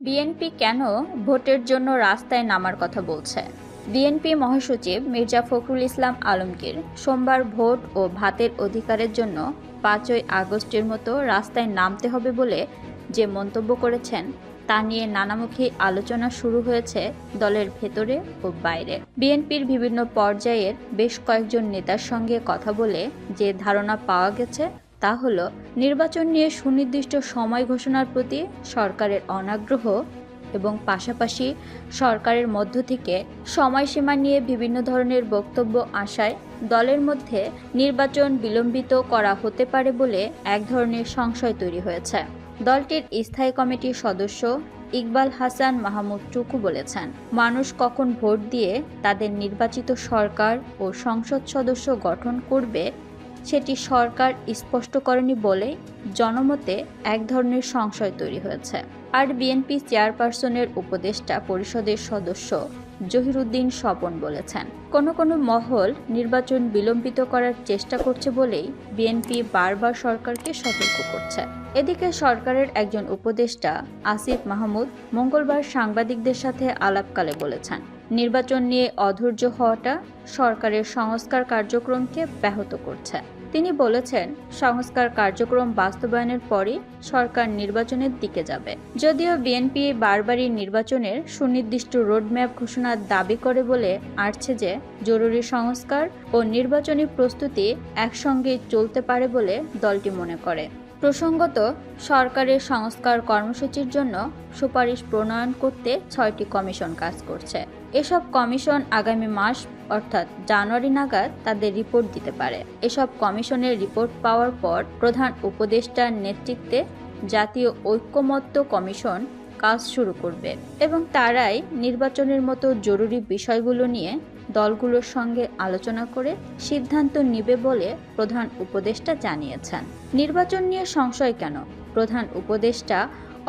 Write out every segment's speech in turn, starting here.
BNP কেন ভোটের জন্য রাস্তায় নামার কথা বলছে? বিএনপি মহাসচিব মির্জা ফখরুল ইসলাম আলমগীর সোমবার ভোট ও ভাতের অধিকারের জন্য পাঁচই আগস্টের মতো রাস্তায় নামতে হবে বলে যে মন্তব্য করেছেন, তা নিয়ে নানামুখী আলোচনা শুরু হয়েছে দলের ভেতরে ও বাইরে। বিএনপির বিভিন্ন পর্যায়ের বেশ কয়েকজন নেতার সঙ্গে কথা বলে যে ধারণা পাওয়া গেছে তা হল, নির্বাচন নিয়ে সুনির্দিষ্ট সময় ঘোষণার প্রতি সরকারের অনাগ্রহ এবং পাশাপাশি সরকারের মধ্য থেকে সময়সীমা নিয়ে বিভিন্ন ধরনের বক্তব্য আসায় দলের মধ্যে নির্বাচন বিলম্বিত করা হতে পারে বলে এক ধরনের সংশয় তৈরি হয়েছে। দলটির স্থায়ী কমিটির সদস্য ইকবাল হাসান মাহমুদ টুকু বলেছেন, মানুষ কখন ভোট দিয়ে তাদের নির্বাচিত সরকার ও সংসদ সদস্য গঠন করবে সেটি সরকার স্পষ্ট করেনি বলে জনমতে এক ধরনের সংশয় তৈরি হয়েছে। আর বিএনপি চেয়ারপারসনের উপদেষ্টা পরিষদের সদস্য জহিরুদ্দিন স্বপন বলেছেন, কোনো কোনো মহল নির্বাচন বিলম্বিত করার চেষ্টা করছে বলেই বিএনপি বারবার সরকারকে সতর্ক করছে। এদিকে সরকারের একজন উপদেষ্টা আসিফ মাহমুদ মঙ্গলবার সাংবাদিকদের সাথে আলাপকালে বলেছেন নির্বাচন নিয়ে অধৈর্য হওয়াটা সরকারের সংস্কার কার্যক্রমকে ব্যাহত করছে। তিনি বলেছেন, সংস্কার কার্যক্রম বাস্তবায়নের পরই সরকার নির্বাচনের দিকে যাবে। যদিও বিএনপি বারবারই নির্বাচনের সুনির্দিষ্ট রোডম্যাপ ঘোষণার দাবি করে বলে আসছে যে, জরুরি সংস্কার ও নির্বাচনী প্রস্তুতি একসঙ্গে চলতে পারে বলে দলটি মনে করে। প্রসঙ্গত, সরকারের সংস্কার কর্মসূচির জন্য সুপারিশ প্রণয়ন করতে ছয়টি কমিশন কাজ করছে। এসব কমিশন আগামী মাস, অর্থাৎ জানুয়ারি নাগাদ, তাদের রিপোর্ট দিতে পারে। এসব কমিশনের রিপোর্ট পাওয়ার পর প্রধান উপদেষ্টার নেতৃত্বে জাতীয় ঐক্যমত্য কমিশন কাজ শুরু করবে এবং তারাই নির্বাচনের মতো জরুরি বিষয়গুলো নিয়ে দলগুলোর সঙ্গে আলোচনা করে সিদ্ধান্ত নিবে বলে প্রধান উপদেষ্টা জানিয়েছেন। নির্বাচন নিয়ে সংশয় কেন? প্রধান উপদেষ্টা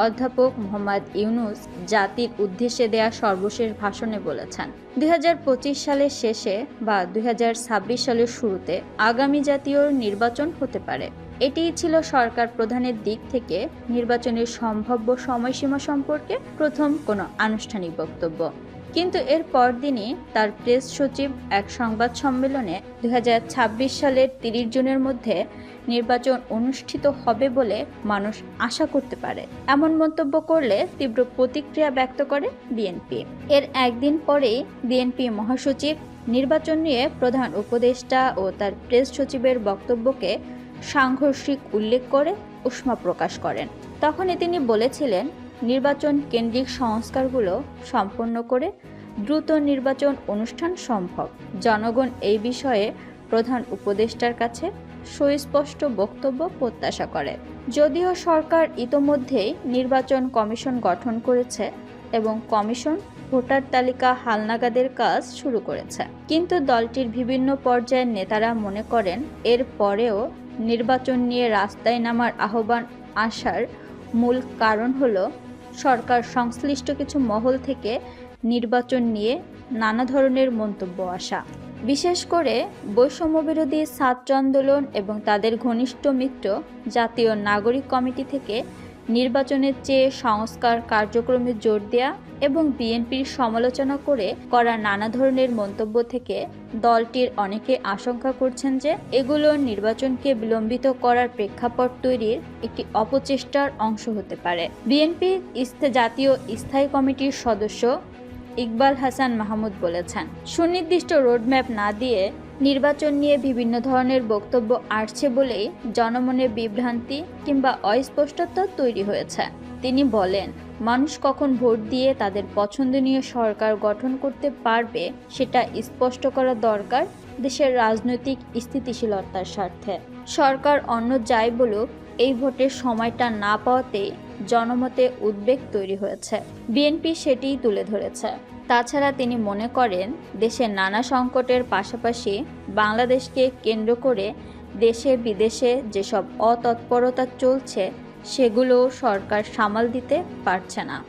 অধ্যাপক মোহাম্মদ ইউনুস জাতির উদ্দেশ্যে দেয়া সর্বশেষ ভাষণে বলেছেন, দুই হাজার পঁচিশ সালের শেষে বা দুই হাজার ছাব্বিশ সালের শুরুতে আগামী জাতীয় নির্বাচন হতে পারে। এটিই ছিল সরকার প্রধানের দিক থেকে নির্বাচনের সম্ভাব্য সময়সীমা সম্পর্কে প্রথম কোনো আনুষ্ঠানিক বক্তব্য। কিন্তু এর পরদিনই তার প্রেস সচিব এক সংবাদ সম্মেলনে দুই হাজার ছাব্বিশ সালের তিরিশ জুনের মধ্যে নির্বাচন অনুষ্ঠিত হবে বলে মানুষ আশা করতে পারে। এমন মন্তব্য করলে তীব্র প্রতিক্রিয়া ব্যক্ত করে বিএনপি। এর একদিন পরেই বিএনপি মহাসচিব নির্বাচন নিয়ে প্রধান উপদেষ্টা ও তার প্রেস সচিবের বক্তব্যকে সাংঘর্ষিক উল্লেখ করে উষ্মা প্রকাশ করেন। তখনই তিনি বলেছিলেন নির্বাচন কেন্দ্রিক সংস্কারগুলো সম্পন্ন করে দ্রুত নির্বাচন অনুষ্ঠান সম্ভব। জনগণ এই বিষয়ে প্রধান উপদেষ্টার কাছে সুস্পষ্ট বক্তব্য প্রত্যাশা করে। যদিও সরকার ইতোমধ্যেই নির্বাচন কমিশন গঠন করেছে এবং কমিশন ভোটার তালিকা হালনাগাদের কাজ শুরু করেছে। কিন্তু দলটির বিভিন্ন পর্যায়ের নেতারা মনে করেন, এর পরেও নির্বাচন নিয়ে রাস্তায় নামার আহ্বান আসার মূল কারণ হলো সরকার সংশ্লিষ্ট কিছু মহল থেকে নির্বাচন নিয়ে নানা ধরনের মন্তব্য আসা। বিশেষ করে বৈষম্যবিরোধী ছাত্র আন্দোলন এবং তাদের ঘনিষ্ঠ মিত্র জাতীয় নাগরিক কমিটি থেকে নির্বাচনের চেয়ে সংস্কার কার্যক্রমে জোর দেয়া এবং বিএনপির সমালোচনা করে করা নানা ধরনের মন্তব্য থেকে দলটির অনেকে আশঙ্কা করছেন যে এগুলো নির্বাচনকে বিলম্বিত করার প্রেক্ষাপট তৈরির একটি অপচেষ্টার অংশ হতে পারে। বিএনপি জাতীয় স্থায়ী কমিটির সদস্য ইকবাল হাসান মাহমুদ বলেছেন। সুনির্দিষ্ট রোডম্যাপ না দিয়ে নির্বাচন নিয়ে বিভিন্ন ধরনের বক্তব্য আসছে বলেই জনমনে বিভ্রান্তি কিংবা অস্পষ্টতা তৈরি হয়েছে। তিনি বলেন, মানুষ কখন ভোট দিয়ে তাদের পছন্দনীয় সরকার গঠন করতে পারবে সেটা স্পষ্ট করা দরকার দেশের রাজনৈতিক স্থিতিশীলতার স্বার্থে। সরকার অন্য যাই বলুক, এই ভোটের সময়টা না পাওয়াতেই জনমতে উদ্বেগ তৈরি হয়েছে। বিএনপি সেটিই তুলে ধরেছে। তাছাড়া তিনি মনে করেন, দেশের নানা সংকটের পাশাপাশি বাংলাদেশকে কেন্দ্র করে দেশে বিদেশে যেসব অতৎপরতা চলছে সেগুলো সরকার সামাল দিতে পারছে না।